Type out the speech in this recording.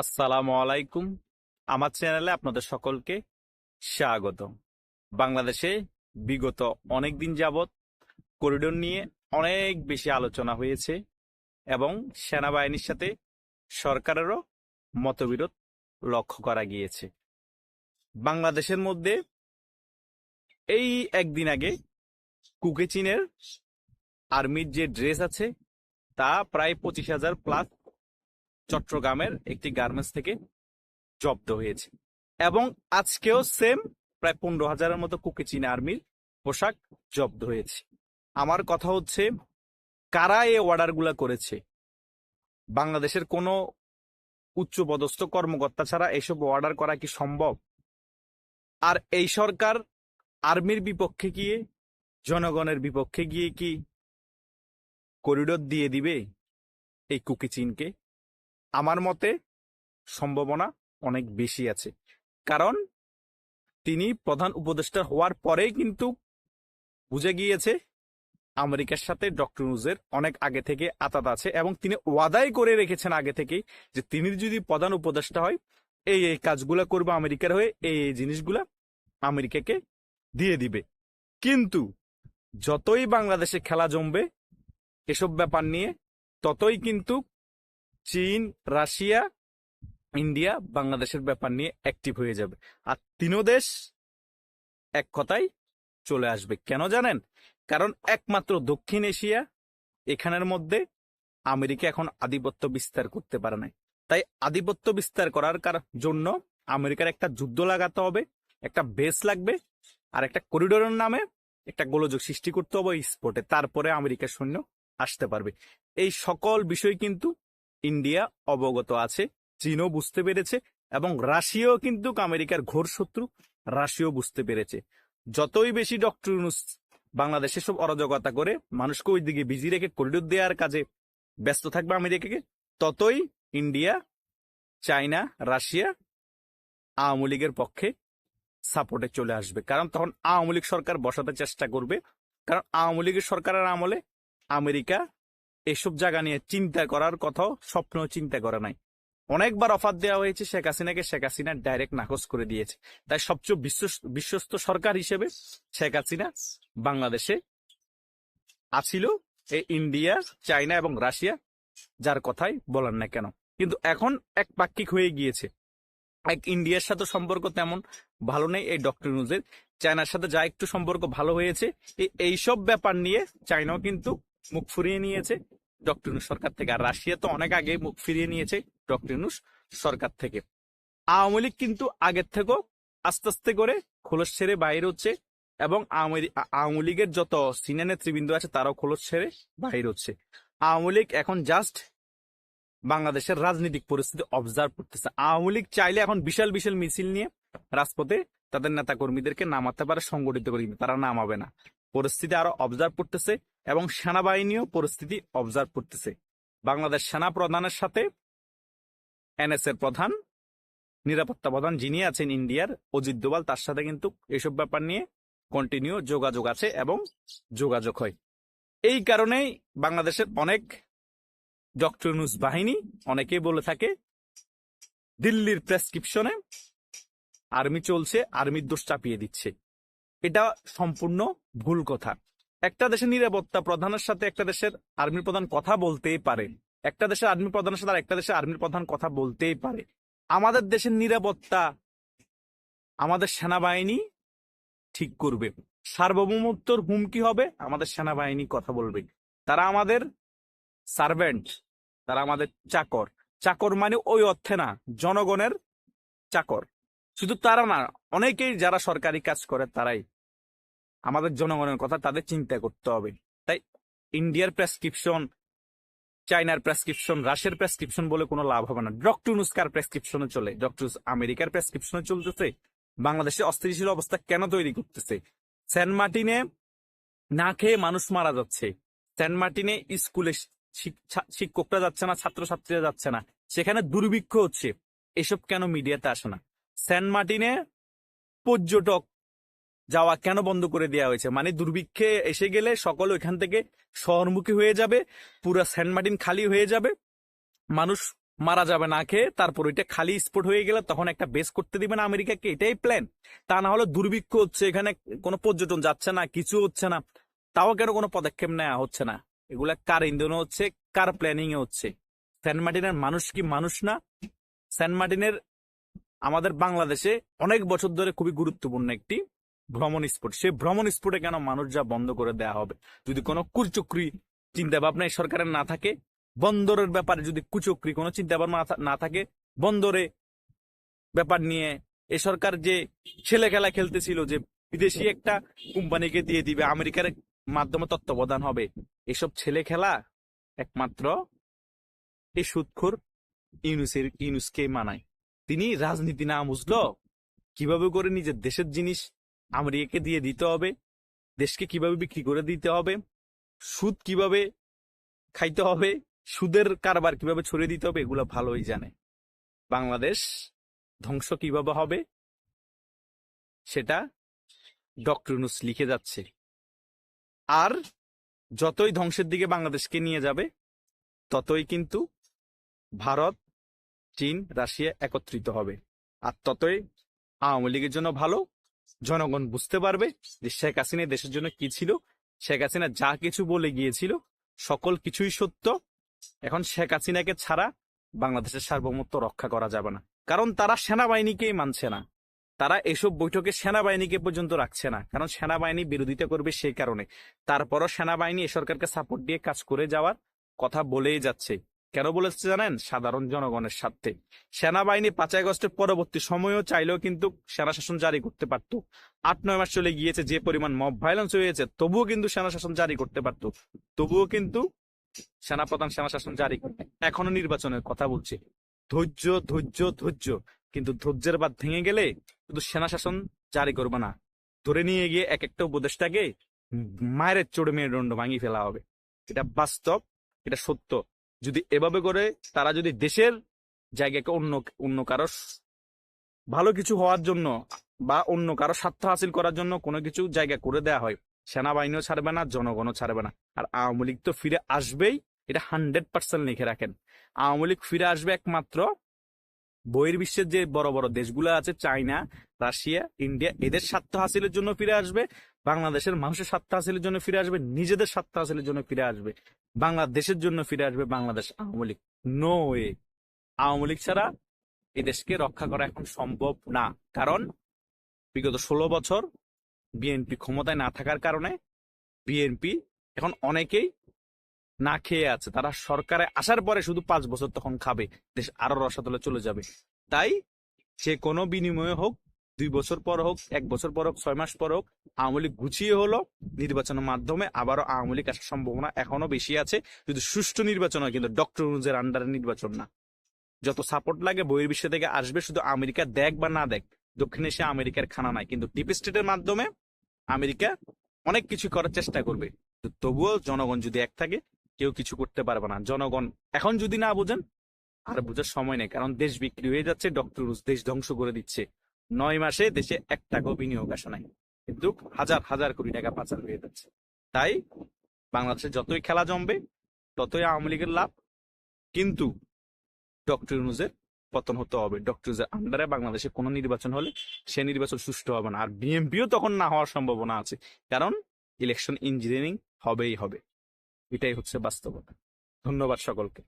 আসসালামু আলাইকুম। আমার চ্যানেলে আপনাদের সকলকে স্বাগত বাংলাদেশে বিগত অনেক দিন যাবৎ করিডোর নিয়ে অনেক বেশি আলোচনা হয়েছে এবং সেনাবাহিনীর সাথে সরকারেরও মতবিরোধ লক্ষ্য করা গিয়েছে। বাংলাদেশের মধ্যে এই একদিন আগে কুকে চীনের আর্মির যে ড্রেস আছে, তা প্রায় পঁচিশ হাজার প্লাস চট্টগ্রামের একটি গার্মেন্টস থেকে জব্দ হয়েছে। এবং আজকেও সেম প্রায় পনেরো হাজারের মতো কুকি চীন আর্মির পোশাক জব্দ হয়েছে। আমার কথা হচ্ছে, কারা এই অর্ডারগুলো করেছে? বাংলাদেশের কোনো উচ্চপদস্থ কর্মকর্তা ছাড়া এসব অর্ডার করা কি সম্ভব? আর এই সরকার আর্মির বিপক্ষে গিয়ে, জনগণের বিপক্ষে গিয়ে কি করিডোর দিয়ে দিবে এই কুকি চীনকে? আমার মতে সম্ভাবনা অনেক বেশি আছে। কারণ তিনি প্রধান উপদেষ্টা হওয়ার পরেই কিন্তু বুঝে গিয়েছে আমেরিকার সাথে ডক্টর নুজের অনেক আগে থেকে আতাত আছে এবং তিনি ওয়াদাই করে রেখেছেন আগে থেকেই যে তিনি যদি প্রধান উপদেষ্টা হয়, এই এই কাজগুলো করবে আমেরিকার হয়ে, এই এই জিনিসগুলা আমেরিকাকে দিয়ে দিবে। কিন্তু যতই বাংলাদেশে খেলা জমবে, এসব ব্যাপার নিয়ে ততই কিন্তু চীন, রাশিয়া, ইন্ডিয়া বাংলাদেশের ব্যাপার নিয়ে অ্যাক্টিভ হয়ে যাবে। আর তিনও দেশ এক কথায় চলে আসবে। কেন জানেন? কারণ একমাত্র দক্ষিণ এশিয়া, এখানের মধ্যে আমেরিকা এখন আধিপত্য বিস্তার করতে পারে নাই। তাই আধিপত্য বিস্তার করার কার- জন্য আমেরিকার একটা যুদ্ধ লাগাতে হবে, একটা বেস লাগবে, আর একটা করিডোরের নামে একটা গোলযোগ সৃষ্টি করতে হবে স্পটে তারপরে আমেরিকার সৈন্য আসতে পারবে। এই সকল বিষয় কিন্তু ইন্ডিয়া অবগত আছে, চীনও বুঝতে পেরেছে এবং রাশিয়াও কিন্তু আমেরিকার ঘোর শত্রু, রাশিয়াও বুঝতে পেরেছে। যতই বেশি ডক্টর বাংলাদেশে সব অরাজকতা করে, মানুষকে ওই দিকে বিজি রেখে করিডোর দেওয়ার কাজে ব্যস্ত থাকবে আমেরিকাকে, ততই ইন্ডিয়া চায়না রাশিয়া আওয়ামী লীগের পক্ষে সাপোর্টে চলে আসবে। কারণ তখন আওয়ামী লীগ সরকার বসাতে চেষ্টা করবে, কারণ আওয়ামী লীগের সরকারের আমলে আমেরিকা এসব জায়গা নিয়ে চিন্তা করার কথাও স্বপ্ন চিন্তা করে নাই। অনেকবার অফার দেওয়া হয়েছে, শেখ হাসিনাকে শেখ হাসিনা ডাইরেক্ট নাকচ করে দিয়েছে। তাই সবচেয়ে বিশ্বস্ত সরকার হিসেবে শেখ হাসিনা বাংলাদেশে আছিল। এই ইন্ডিয়া, চায়না এবং রাশিয়া, যার কথাই বলেন না কেন। কিন্তু এখন এক পাক্ষিক হয়ে গিয়েছে। এক ইন্ডিয়ার সাথে সম্পর্ক তেমন ভালো নেই, এই ডক্টর নিউজের চায়নার সাথে যা একটু সম্পর্ক ভালো হয়েছে এই এইসব ব্যাপার নিয়ে চায়নাও কিন্তু মুখ ফুরিয়ে নিয়েছে। ডক্টর সরকার থেকে। আর রাশিয়া তো অনেক আগে মুখ ফিরিয়ে নিয়েছে ডক্টর সরকার থেকে। আওয়ামী লীগ কিন্তু আগের থেকেও আস্তে আস্তে করে খোলস ছেড়ে বাইরে হচ্ছে এবং আওয়ামী লীগের যত সিনিয়র নেতৃবৃন্দ আছে তারাও খোলস ছেড়ে বাইরে হচ্ছে। আওয়ামী লীগ এখন জাস্ট বাংলাদেশের রাজনৈতিক পরিস্থিতি অবজার্ভ করতেছে। আওয়ামী লীগ চাইলে এখন বিশাল বিশাল মিছিল নিয়ে রাজপথে তাদের নেতা কর্মীদেরকে নামাতে পারে, সংগঠিত করে। তারা নামাবে না। পরিস্থিতি আরও অবজার্ভ করতেছে। এবং সেনাবাহিনীও পরিস্থিতি অবজার্ভ করতেছে। বাংলাদেশ সেনা প্রধানের সাথে এনএস এর প্রধান, নিরাপত্তা প্রধান যিনি আছেন ইন্ডিয়ার অজিত দোভাল, তার সাথে কিন্তু এসব ব্যাপার নিয়ে কন্টিনিউ যোগাযোগ আছে এবং যোগাযোগ হয়। এই কারণেই বাংলাদেশের অনেক ডক্টর নিউজ বাহিনী অনেকেই বলে থাকে, দিল্লির প্রেসক্রিপশনে আর্মি চলছে আর্মির দোষ চাপিয়ে দিচ্ছে। এটা সম্পূর্ণ ভুল কথা। একটা দেশের নিরাপত্তা প্রধানের সাথে একটা দেশের আর্মির প্রধান কথা বলতেই পারে। একটা দেশের আর্মি প্রধানের সাথে একটা দেশের আর্মির প্রধান কথা বলতেই পারে। আমাদের দেশের নিরাপত্তা আমাদের সেনাবাহিনী ঠিক করবে। সার্বভৌমত্বর হুমকি হবে, আমাদের সেনাবাহিনী কথা বলবে। তারা আমাদের সার্ভেন্ট তারা আমাদের চাকর। চাকর মানে ওই অর্থে না, জনগণের চাকর। শুধু তারা না, অনেকেই যারা সরকারি কাজ করে, তারাই। আমাদের জনগণের কথা তাদের চিন্তা করতে হবে। তাই ইন্ডিয়ার প্রেসক্রিপশন চাইনার প্রেসক্রিপশন, রাশিয়ার প্রেসক্রিপশন বলে কোনো লাভ হবে না। ডক্টর নুস্কার প্রেসক্রিপশনে চলে। ডক্টর আমেরিকার প্রেসক্রিপশনে চলতেছে। বাংলাদেশে অস্থিতিশীল অবস্থা কেন তৈরি করতেছে? সেন্ট মার্টিনে না খেয়ে মানুষ মারা যাচ্ছে। সেন্ট মার্টিনে স্কুলে শিক- শিক্ষকরা যাচ্ছে না, ছাত্রছাত্রীরা যাচ্ছে না। সেখানে দুর্ভিক্ষ হচ্ছে। এসব কেন মিডিয়াতে আসে না? সেন্ট মার্টিনে পর্যটক যাওয়া কেন বন্ধ করে দেওয়া হয়েছে? মানে দুর্ভিক্ষে এসে গেলে সকল ওইখান থেকে শহরমুখী হয়ে যাবে, পুরো সেন্ট মার্টিন খালি হয়ে যাবে, মানুষ মারা যাবে না খেয়ে, তারপর ওইটা খালি স্পোর্ট হয়ে গেলে তখন একটা বেস করতে দিবেন আমেরিকাকে, এটাই প্ল্যান তা না হলে দুর্ভিক্ষ হচ্ছে, এখানে কোনো পর্যটন যাচ্ছে না, কিছু হচ্ছে না, তাও কেন কোনো পদক্ষেপ নেওয়া হচ্ছে না? এগুলা কার ইন্ধনে হচ্ছে, কার প্ল্যানিং এ হচ্ছে? সেন্ট মার্টিনের মানুষ কি মানুষ না? সেন্ট মার্টিনের আমাদের বাংলাদেশে অনেক বছর ধরে খুবই গুরুত্বপূর্ণ একটি ভ্রমণ স্পট। সেই ভ্রমণ স্পটে কেন মানুষ যা বন্ধ করে দেওয়া হবে? যদি কোনো কুচক্রি চিন্তা ভাবনা সরকারের না থাকে, বন্দরের ব্যাপারে যদি কুচক্রি কোনো চিন্তা ভাবনা না না থাকে, বন্দরে ব্যাপার নিয়ে এ সরকার যে ছেলে খেলা খেলতেছিল যে বিদেশি একটা কোম্পানিকে দিয়ে দিবে, আমেরিকার মাধ্যমে তত্ত্বাবধান হবে, এসব ছেলে খেলা একমাত্র এই সুৎখোর ইউনুসের, ইউনুসকে মানায়। তিনি রাজনীতি না বুঝলো, কীভাবে করে নিজের দেশের জিনিস আমেরিকাকে দিয়ে দিতে হবে, দেশকে কীভাবে বিক্রি করে দিতে হবে, সুদ কীভাবে খাইতে হবে, সুদের কারবার কীভাবে ছড়িয়ে দিতে হবে, এগুলো ভালোই জানে। বাংলাদেশ ধ্বংস কীভাবে হবে, সেটা ডক্টর ইউনুস লিখে যাচ্ছে। আর যতই ধ্বংসের দিকে বাংলাদেশকে নিয়ে যাবে, ততই কিন্তু ভারত, চীন, রাশিয়া একত্রিত হবে। আর ততই আওয়ামী লীগের জন্য ভালো জনগণ বুঝতে পারবে যে শেখ হাসিনা দেশের জন্য কি ছিল। শেখ হাসিনা যা কিছু বলে গিয়েছিল, সকল কিছুই সত্য। এখন শেখ হাসিনাকে ছাড়া বাংলাদেশের সার্বভৌমত্ব রক্ষা করা যাবে না। কারণ তারা সেনাবাহিনীকেই মানছে না। তারা এসব বৈঠকে সেনাবাহিনীকে পর্যন্ত রাখছে না। কারণ সেনাবাহিনী বিরোধিতা করবে সেই কারণে। তারপরও সেনাবাহিনী এ সরকারকে সাপোর্ট দিয়ে কাজ করে যাওয়ার কথা বলেই যাচ্ছে। কেন বলেছে জানেন? সাধারণ জনগণের স্বার্থে। সেনাবাহিনী পাঁচই আগস্টের পরবর্তী সময়ও চাইলেও কিন্তু সেনা শাসন জারি করতে পারত। আট, নয় মাস চলে গিয়েছে, যে পরিমাণ মব ভাইলেন্স হয়েছে, তবুও কিন্তু সেনা শাসন জারি করতে পারত। তবুও কিন্তু সেনাপ্রধান সেনা শাসন জারি করবে এখনও নির্বাচনের কথা বলছে। ধৈর্য ধৈর্য ধৈর্য। কিন্তু ধৈর্যের বাদ ভেঙে গেলে শুধু সেনা শাসন জারি করবে না। ধরে নিয়ে গিয়ে এক একটা উপদেশটাকে মায়ের চড়ে মেরুদণ্ড ভাঙিয়ে ফেলা হবে। এটা বাস্তব, এটা সত্য। যদি এভাবে করে তারা যদি দেশের জায়গাকে অন্য অন্য কারও ভালো কিছু হওয়ার জন্য বা অন্য কারও স্বার্থ হাসিল করার জন্য কোনো কিছু জায়গা করে দেয়া হয়, সেনাবাহিনীও ছাড়বে না, জনগণও ছাড়বে না। আর আওয়ামী লীগ তো ফিরে আসবেই, এটা হান্ড্রেড পার্সেন্ট লিখে রাখেন। আওয়ামী লীগ ফিরে আসবে একমাত্র বহির্বিশ্বের যে বড় বড় দেশগুলো আছে, চায়না, রাশিয়া, ইন্ডিয়া, এদের স্বার্থ হাসিলের জন্য ফিরে আসবে। বাংলাদেশের মানুষের স্বার্থ হাসিলের জন্য ফিরে আসবে, নিজেদের স্বার্থ হাসিলের জন্য ফিরে আসবে, বাংলাদেশের জন্য ফিরে আসবে বাংলাদেশ আওয়ামী লীগ। নো ওয়ে আওয়ামী লীগ ছাড়া এই দেশকে রক্ষা করা এখন সম্ভব না। কারণ বিগত ষোলো বছর বিএনপি ক্ষমতায় না থাকার কারণে বিএনপি এখন অনেকেই না খেয়ে আছে। তারা সরকারে আসার পরে শুধু পাঁচ বছর তখন খাবে। দেশ আরও রসাতলে চলে যাবে। তাই সে কোনো বিনিময়ে হোক, দুই বছর পর হোক, এক বছর পর হোক, ছয় মাস পর হোক, আওয়ামী লীগ গুছিয়ে হলো নির্বাচনের মাধ্যমে। আবারও আওয়ামী লীগ আসার সম্ভাবনা এখনও বেশি আছে। যদি সুষ্ঠু নির্বাচন হয় কিন্তু ডক্টর অনুজের আন্ডারে নির্বাচন না। যত সাপোর্ট লাগে, বহির্বিশ্ব থেকে আসবে, শুধু আমেরিকা দেখ বা না দেখ। দক্ষিণ এশিয়া আমেরিকার খানা নাই, কিন্তু ডিপ স্টেটের মাধ্যমে আমেরিকা অনেক কিছু করার চেষ্টা করবে। তবুও জনগণ যদি এক থাকে কেউ কিছু করতে পারবে না। জনগণ, এখন যদি না বুঝেন, আর বোঝার সময় নেই, কারণ দেশ বিক্রি হয়ে যাচ্ছে, ডক্টর দেশ ধ্বংস করে দিচ্ছে। নয় মাসে দেশে এক টাকাও বিনিয়োগ আসে নাই, কিন্তু হাজার হাজার কোটি টাকা পাচার হয়ে যাচ্ছে। তাই বাংলাদেশে যতই খেলা জমবে, ততই আওয়ামী লীগের লাভ, কিন্তু ডক্টর ইউনুসের পতন হতে হবে। ডক্টর ইউনুসের আন্ডারে বাংলাদেশে কোনো নির্বাচন হলে সে নির্বাচন সুষ্ঠু হবে না, আর বিএনপিও তখন না হওয়ার সম্ভাবনা আছে, কারণ ইলেকশন ইঞ্জিনিয়ারিং হবেই হবে। এটাই হচ্ছে বাস্তবতা। ধন্যবাদ সকলকে।